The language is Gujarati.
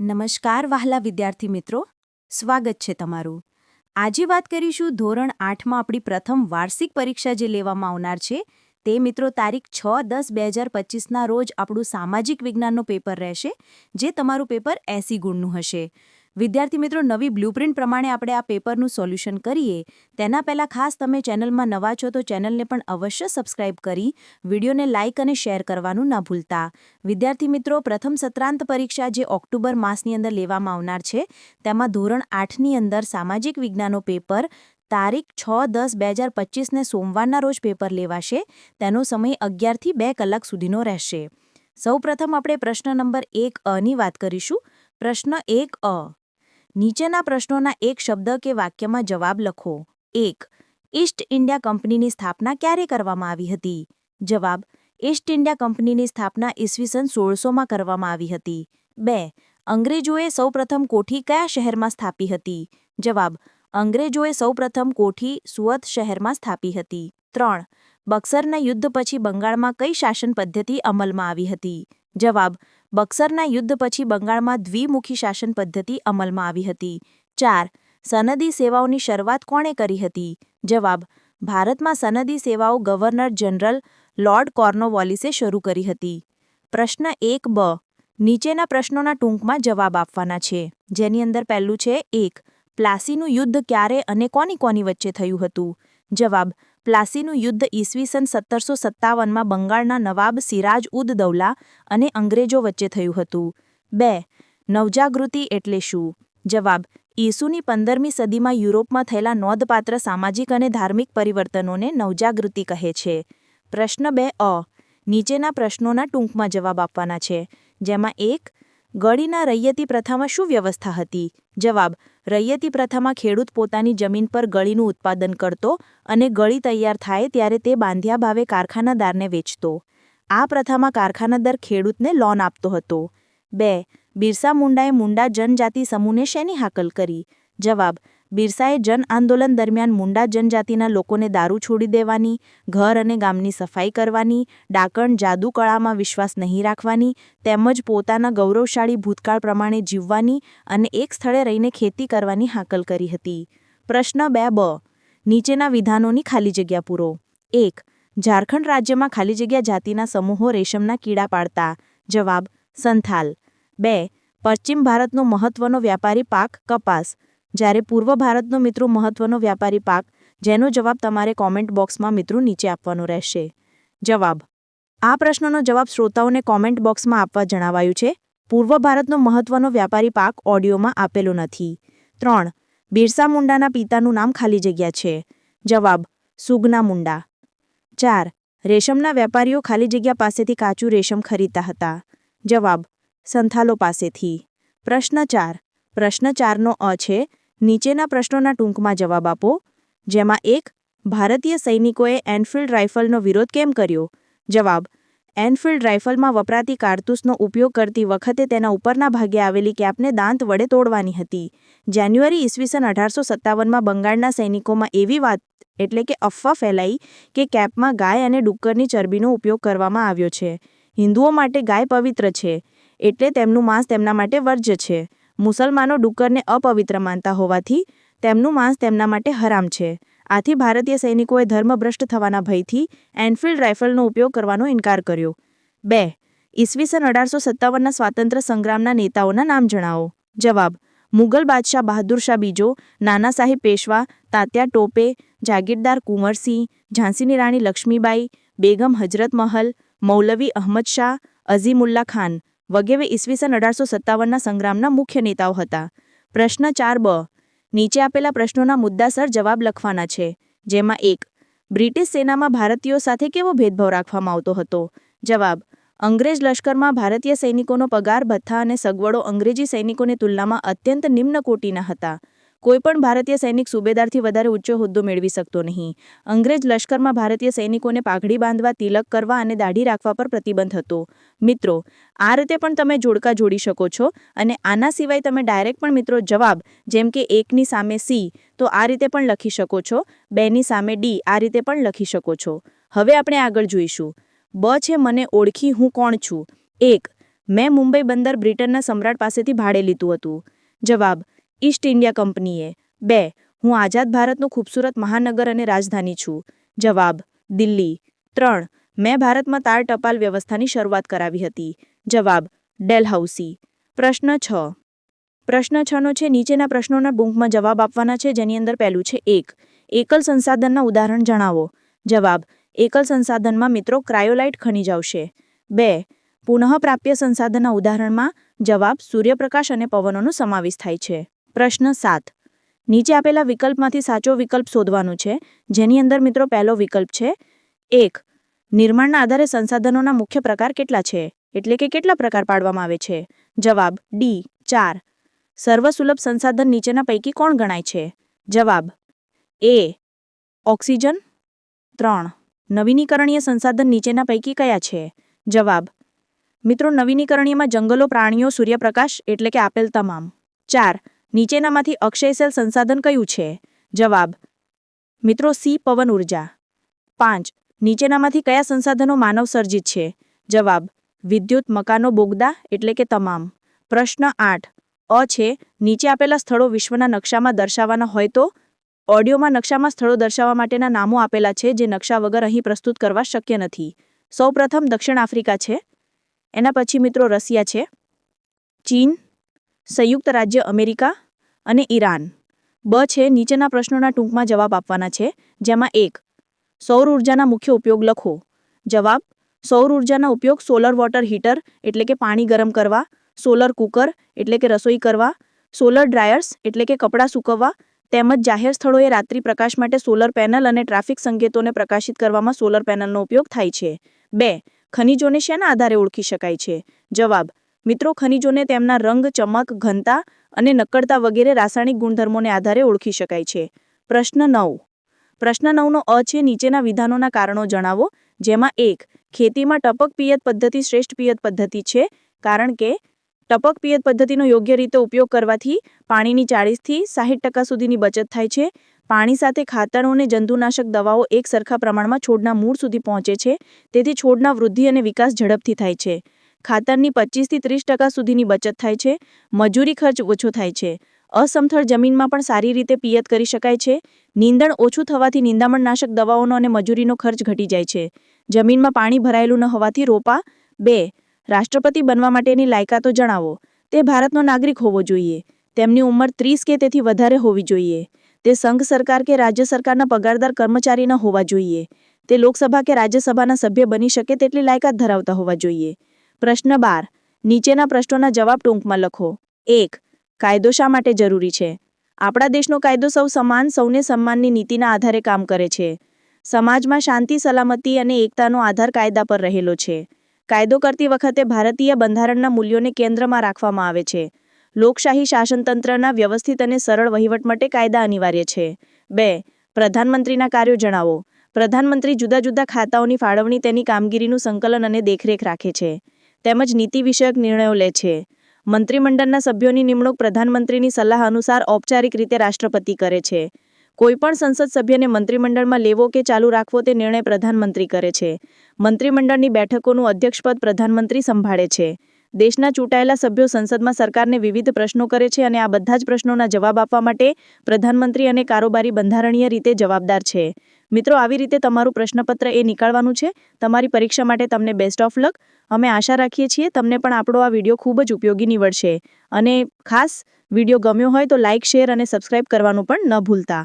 નમસ્કાર વહાલા વિદ્યાર્થી મિત્રો. સ્વાગત છે તમારું. આજે વાત કરીશું ધોરણ આઠમાં આપણી પ્રથમ વાર્ષિક પરીક્ષા જે લેવામાં આવનાર છે, તે મિત્રો તારીખ છ દસ બે હજાર પચીસના રોજ આપણું સામાજિક વિજ્ઞાનનું પેપર રહેશે, જે તમારું પેપર એસી ગુણનું હશે. વિદ્યાર્થી મિત્રો, નવી બ્લુપ્રિન્ટ પ્રમાણે આપણે આ પેપરનું સોલ્યુશન કરીએ. તેના પહેલાં ખાસ તમે ચેનલમાં નવા છો તો ચેનલને પણ અવશ્ય સબસ્ક્રાઇબ કરી, વિડીયોને લાઇક અને શેર કરવાનું ના ભૂલતા. વિદ્યાર્થી મિત્રો, પ્રથમ સત્રાંત પરીક્ષા જે ઓક્ટોબર માસની અંદર લેવામાં આવનાર છે, તેમાં ધોરણ આઠની અંદર સામાજિક વિજ્ઞાનનો પેપર તારીખ છ દસ બે હજાર પચીસને સોમવારના રોજ પેપર લેવાશે. તેનો સમય અગિયારથી બે કલાક સુધીનો રહેશે. સૌપ્રથમ આપણે પ્રશ્ન નંબર એક અની વાત કરીશું. પ્રશ્ન એક અ નીચેના પ્રશ્નોના એક શબ્દ કે વાક્યમાં જવાબ લખો. એક, ઈસ્ટ ઇન્ડિયા કંપનીની સ્થાપના ક્યારે કરવામાં આવી હતી? જવાબ, ઈસ્ટ ઇન્ડિયા કંપનીની સ્થાપના ઈસવીસન સોળસોમાં કરવામાં આવી હતી. બે, અંગ્રેજોએ સૌપ્રથમ કોઠી કયા શહેરમાં સ્થાપી હતી? જવાબ, અંગ્રેજોએ સૌપ્રથમ કોઠી સુરત શહેરમાં સ્થાપી હતી. ત્રણ, બક્સરના યુદ્ધ પછી બંગાળમાં કઈ શાસન પદ્ધતિ અમલમાં આવી હતી? જવાબ, બક્સરના યુદ્ધ પછી બંગાળમાં દ્વિમુખી શાસન પદ્ધતિ અમલમાં આવી હતી. ચાર, સનદી સેવાઓની શરૂઆત કોણે કરી હતી? જવાબ, ભારતમાં સનદી સેવાઓ ગવર્નર જનરલ લોર્ડ કોર્નોવોલિસે શરૂ કરી હતી. પ્રશ્ન એક બ, નીચેના પ્રશ્નોના ટૂંકમાં જવાબ આપવાના છે. જેની અંદર પહેલું છે એક, પ્લાસીનું યુદ્ધ ક્યારે અને કોની કોની વચ્ચે થયું હતું? જવાબ પ્લાસીનું યુદ્ધ ઈસવીસન સત્તરસો સત્તાવનમાં બંગાળના નવાબ સિરાજ ઉદ દૌલા અને અંગ્રેજો વચ્ચે થયું હતું. બે, નવજાગૃતિ એટલે શું? જવાબ, ઈસુની પંદરમી સદીમાં યુરોપમાં થયેલા નોંધપાત્ર સામાજિક અને ધાર્મિક પરિવર્તનોને નવજાગૃતિ કહે છે. પ્રશ્ન બે, અ, નીચેના પ્રશ્નોના ટૂંકમાં જવાબ આપવાના છે, જેમાં એક ગળીના રૈયતી પ્રથામાં શું વ્યવસ્થા હતી? જવાબ, રૈયતી પ્રથામાં ખેડૂત પોતાની જમીન પર ગળીનું ઉત્પાદન કરતો અને ગળી તૈયાર થાય ત્યારે તે બાંધ્યા ભાવે કારખાનાદારને વેચતો. આ પ્રથામાં કારખાનાદાર ખેડૂતને લોન આપતો હતો. બે, બિરસા મુંડાએ મુંડા જનજાતિ સમૂહને શેની હાકલ કરી? જવાબ બિરસાએ જન આંદોલન દરમિયાન મુંડા જનજાતિના લોકોને દારૂ છોડી દેવાની, ઘર અને ગામની સફાઈ કરવાની, ડાકણ જાદુ કળામાં વિશ્વાસ નહીં રાખવાની, તેમજ પોતાના ગૌરવશાળી ભૂતકાળ પ્રમાણે જીવવાની અને એક સ્થળે રહીને ખેતી કરવાની હાકલ કરી હતી. પ્રશ્ન બે બ. નીચેના વિધાનોની ખાલી જગ્યા પૂરો. એક. ઝારખંડ રાજ્યમાં ખાલી જગ્યા જાતિના સમૂહો રેશમના કીડા પાડતા. જવાબ, સંથાલ. બે. પશ્ચિમ ભારતનો મહત્વનો વ્યાપારી પાક, કપાસ. જ્યારે પૂર્વ ભારતનો મિત્રો મહત્વનો વ્યાપારી પાક, જેનો જવાબ તમારે કોમેન્ટ બોક્સમાં મિત્રો નીચે આપવાનો રહેશે. જવાબ. આ પ્રશ્નનો જવાબ શ્રોતાઓને કોમેન્ટ બોક્સમાં આપવા જણાવાયું છે. પૂર્વ ભારતનો મહત્વનો વ્યાપારી પાક ઓડિયોમાં આપેલો નથી. ત્રણ. બિરસા મુંડાના પિતાનું નામ ખાલી જગ્યા છે. જવાબ. સુગના મુંડા. ચાર. રેશમના વેપારીઓ ખાલી જગ્યા પાસેથી કાચું રેશમ ખરીદતા હતા. જવાબ. સંથાલો પાસેથી. પ્રશ્ન ચાર. પ્રશ્ન ચારનો અ છે. નીચેના પ્રશ્નોના ટૂંકમાં જવાબ આપો, જેમાં એક, ભારતીય સૈનિકોએ એનફિલ્ડ રાઇફલનો વિરોધ કેમ કર્યો? જવાબ, એનફિલ્ડ રાઇફલમાં વપરાતી કારતૂસનો ઉપયોગ કરતી વખતે તેના ઉપરના ભાગે આવેલી કેપને દાંત વડે તોડવાની હતી. જાન્યુઆરી ઈસવીસન અઢારસો સત્તાવનમાં બંગાળના સૈનિકોમાં એવી વાત, એટલે કે અફવા ફેલાઈ, કે કેપમાં ગાય અને ડુક્કરની ચરબીનો ઉપયોગ કરવામાં આવ્યો છે. હિન્દુઓ માટે ગાય પવિત્ર છે, એટલે તેમનું માંસ તેમના માટે વર્જ્ય છે. મુસલમાનો ડુક્કરને અપવિત્ર માનતા હોવાથી તેમનું માંસ તેમના માટે હરામ છે. આથી ભારતીય સૈનિકોએ ધર્મભ્રષ્ટ થવાના ભયથી એનફિલ્ડ રાઇફલનો ઉપયોગ કરવાનો ઇનકાર કર્યો. બે. ઈસવીસન અઢારસો સત્તાવનના સ્વાતંત્ર્ય સંગ્રામના નેતાઓના નામ જણાવો. જવાબ. મુગલ બાદશાહ બહાદુર શાહ બીજો, નાના સાહેબ પેશવા, તાત્યા ટોપે, જાગીરદાર કુંવરસિંહ ઝાંસીની રાણી લક્ષ્મીબાઈ, બેગમ હજરત મહલ, મૌલવી અહમદ શાહ, અઝીમુલ્લા ખાન. વગેરે ઈસવીસન અઢારસો સત્તાવનના સંગ્રામના મુખ્ય નેતાઓ હતા. પ્રશ્ન ચાર બ. નીચે આપેલા પ્રશ્નોના મુદ્દાસર જવાબ લખવાના છે. જેમાં એક, બ્રિટિશ સેનામાં ભારતીયો સાથે કેવો ભેદભાવ રાખવામાં આવતો હતો? જવાબ, અંગ્રેજ લશ્કરમાં ભારતીય સૈનિકોનો પગાર, ભથ્થા અને સગવડો અંગ્રેજી સૈનિકોની તુલનામાં અત્યંત નિમ્ન કોટીના હતા. કોઈપણ ભારતીય સૈનિક સુબેદારથી વધારે ઊંચો હોદ્દો મેળવી શકતો નહીં. અંગ્રેજ લશ્કરમાં ભારતીય સૈનિકોને પાઘડી બાંધવા, તિલક કરવા અને દાઢી રાખવા પર પ્રતિબંધ હતો. મિત્રો, આ રીતે પણ તમે જોડકા જોડી શકો છો અને આના સિવાય તમે ડાયરેક્ટ પણ મિત્રો જવાબ, જેમ કે એકની સામે સી, તો આ રીતે પણ લખી શકો છો. બેની સામે ડી, આ રીતે પણ લખી શકો છો. હવે આપણે આગળ જોઈશું. બ છે મને ઓળખી હું કોણ છું? એક, મેં મુંબઈ બંદર બ્રિટનના સમ્રાટ પાસેથી ભાડે લીધું હતું. જવાબ ઈસ્ટ ઇન્ડિયા કંપનીએ. બે, હું આઝાદ ભારતનું ખૂબસૂરત મહાનગર અને રાજધાની છું. જવાબ, દિલ્હી. ત્રણ, મેં ભારતમાં તાર ટપાલ વ્યવસ્થાની શરૂઆત કરાવી હતી. જવાબ ડેલહાઉસી પ્રશ્ન છ. પ્રશ્ન છનો છે, નીચેના પ્રશ્નોના બુંકમાં જવાબ આપવાના છે, જેની અંદર પહેલું છે એક. એકલ સંસાધનના ઉદાહરણ જણાવો. જવાબ, એકલ સંસાધનમાં મિત્રો ક્રાયોલાઇટ ખનીજ આવશે. બે, પુનઃપ્રાપ્ય સંસાધનના ઉદાહરણમાં જવાબ સૂર્યપ્રકાશ અને પવનોનો સમાવેશ થાય છે. પ્રશ્ન સાત. નીચે આપેલા વિકલ્પમાંથી સાચો વિકલ્પ શોધવાનું છે. જેની અંદર મિત્રો પહેલો વિકલ્પ છે એક. નિર્માણના આધારે સંસાધનોના મુખ્ય પ્રકાર કેટલા છે? એટલે કે કેટલા પ્રકાર પાડવામાં આવે છે? જવાબ ડી ચાર. સર્વસુલભ સંસાધન નીચેના પૈકી કોણ ગણાય છે? જવાબ એ ઓક્સિજન. ત્રણ. નવીનીકરણીય સંસાધન નીચેના પૈકી કયા છે? જવાબ મિત્રો નવીનીકરણીયમાં જંગલો, પ્રાણીઓ, સૂર્યપ્રકાશ એટલે કે આપેલ તમામ. ચાર. નીચેનામાંથી અક્ષયસેલ સંસાધન કયું છે? જવાબ, મિત્રો સી પવન ઊર્જા. પાંચ, નીચેનામાંથી કયા સંસાધનો માનવ સર્જિત છે? જવાબ, વિદ્યુત મકાનો બોગદા એટલે કે તમામ. પ્રશ્ન આઠ, અ છે, નીચે આપેલા સ્થળો વિશ્વના નકશામાં દર્શાવવાના હોય તો? ઓડિયોમાં નકશામાં સ્થળો દર્શાવવા માટેના નામો આપેલા છે જે નકશા વગર અહીં પ્રસ્તુત કરવા શક્ય નથી. સૌપ્રથમ દક્ષિણ આફ્રિકા છે. એના પછી મિત્રો રશિયા છે. ચીન સંયુક્ત રાજ્ય અમેરિકા અને ઈરાન. બ છે નીચેના પ્રશ્નોના ટૂંકમાં જવાબ આપવાના છે, જેમાં એક, સૌર ઉર્જાના મુખ્ય ઉપયોગ લખો. જવાબ, સૌર ઉર્જાના ઉપયોગ સોલર વોટર હીટર એટલે કે પાણી ગરમ કરવા, સોલર કુકર એટલે કે રસોઈ કરવા, સોલર ડ્રાયર્સ એટલે કે કપડાં સૂકવવા, તેમજ જાહેર સ્થળોએ રાત્રિ પ્રકાશ માટે સોલર પેનલ અને ટ્રાફિક સંકેતોને પ્રકાશિત કરવામાં સોલર પેનલનો ઉપયોગ થાય છે. બે, ખનિજોને શેના આધારે ઓળખી શકાય છે? જવાબ મિત્રો ખનિજોને તેમના રંગ, ચમક, ઘનતા અને નક્કડતા વગેરે રાસાયણિક ગુણધર્મોને આધારે ઓળખી શકાય છે. પ્રશ્ન નવ. પ્રશ્ન નવનો અ છે નીચેના વિધાનોના કારણો જણાવો, જેમાં એક, ખેતીમાં ટપક પિયત પદ્ધતિ શ્રેષ્ઠ પિયત પદ્ધતિ છે, કારણ કે ટપક પિયત પદ્ધતિનો યોગ્ય રીતે ઉપયોગ કરવાથી પાણીની ચાળીસથી સાહીઠ ટકા સુધીની બચત થાય છે. પાણી સાથે ખાતરો અને જંતુનાશક દવાઓ એક સરખા પ્રમાણમાં છોડના મૂળ સુધી પહોંચે છે, તેથી છોડના વૃદ્ધિ અને વિકાસ ઝડપથી થાય છે. ખાતરની પચીસથી ત્રીસ ટકા સુધીની બચત થાય છે. મજૂરી ખર્ચ ઓછો થાય છે. અસમથળ જમીનમાં પણ સારી રીતે પિયત કરી શકાય છે. નીંદણ ઓછું થવાથી નિંદામણનાશક દવાઓનો અને મજૂરીનો ખર્ચ ઘટી જાય છે. જમીનમાં પાણી ભરાયેલું ન હોવાથી રોપા. બે, રાષ્ટ્રપતિ બનવા માટેની લાયકાતો જણાવો. તે ભારતનો નાગરિક હોવો જોઈએ. તેમની ઉંમર ત્રીસ કે તેથી વધારે હોવી જોઈએ. તે સંઘ સરકાર કે રાજ્ય સરકારના પગારદાર કર્મચારી ન હોવા જોઈએ. તે લોકસભા કે રાજ્યસભાના સભ્ય બની શકે તેટલી લાયકાત ધરાવતા હોવા જોઈએ. પ્રશ્ન બાર. નીચેના પ્રશ્નોના જવાબ ટૂંકમાં લખો. એક. કાયદો શા માટે જરૂરી છે? આપણા દેશનો કાયદો સૌ સમાન, સૌને સન્માનની નીતિના આધારે કામ કરે છે. સમાજમાં શાંતિ, સલામતી અને એકતાનો આધાર કાયદા પર રહેલો છે. કાયદો કરતી વખતે ભારતીય બંધારણના મૂલ્યોને કેન્દ્રમાં રાખવામાં આવે છે. લોકશાહી શાસનતંત્રના વ્યવસ્થિત અને સરળ વહીવટ માટે કાયદા અનિવાર્ય છે. બે. પ્રધાનમંત્રીના કાર્યો જણાવો. પ્રધાનમંત્રી જુદા જુદા ખાતાઓની ફાળવણી તેની કામગીરીનું સંકલન અને દેખરેખ રાખે છે. તેમજ નીતિ વિષયક નિર્ણયો લે છે. મંત્રીમંડળના સભ્યોની નિમણૂક પ્રધાનમંત્રીની સલાહ અનુસાર ઔપચારિક રીતે રાષ્ટ્રપતિ કરે છે. કોઈપણ સંસદ સભ્યને મંત્રીમંડળમાં લેવો કે ચાલુ રાખવો તે નિર્ણય પ્રધાનમંત્રી કરે છે. મંત્રીમંડળની બેઠકોનું અધ્યક્ષપદ પ્રધાનમંત્રી સંભાળે છે. દેશના ચૂંટાયેલા સભ્યો સંસદમાં સરકારને વિવિધ પ્રશ્નો કરે છે અને આ બધા જ પ્રશ્નોના જવાબ આપવા માટે પ્રધાનમંત્રી અને કારોબારી બંધારણીય રીતે જવાબદાર છે. મિત્રો, આવી રીતે તમારું પ્રશ્નપત્ર એ નીકાળવાનું છે. તમારી પરીક્ષા માટે તમને બેસ્ટ ઓફ લક અમે આશા રાખીએ છીએ તમને પણ આપણો આ વીડિયો ખૂબ જ ઉપયોગી નીવડશે. અને ખાસ વીડિયો ગમ્યો હોય તો લાઇક શેર અને સબસ્ક્રાઇબ કરવાનું પણ ન ભૂલતા.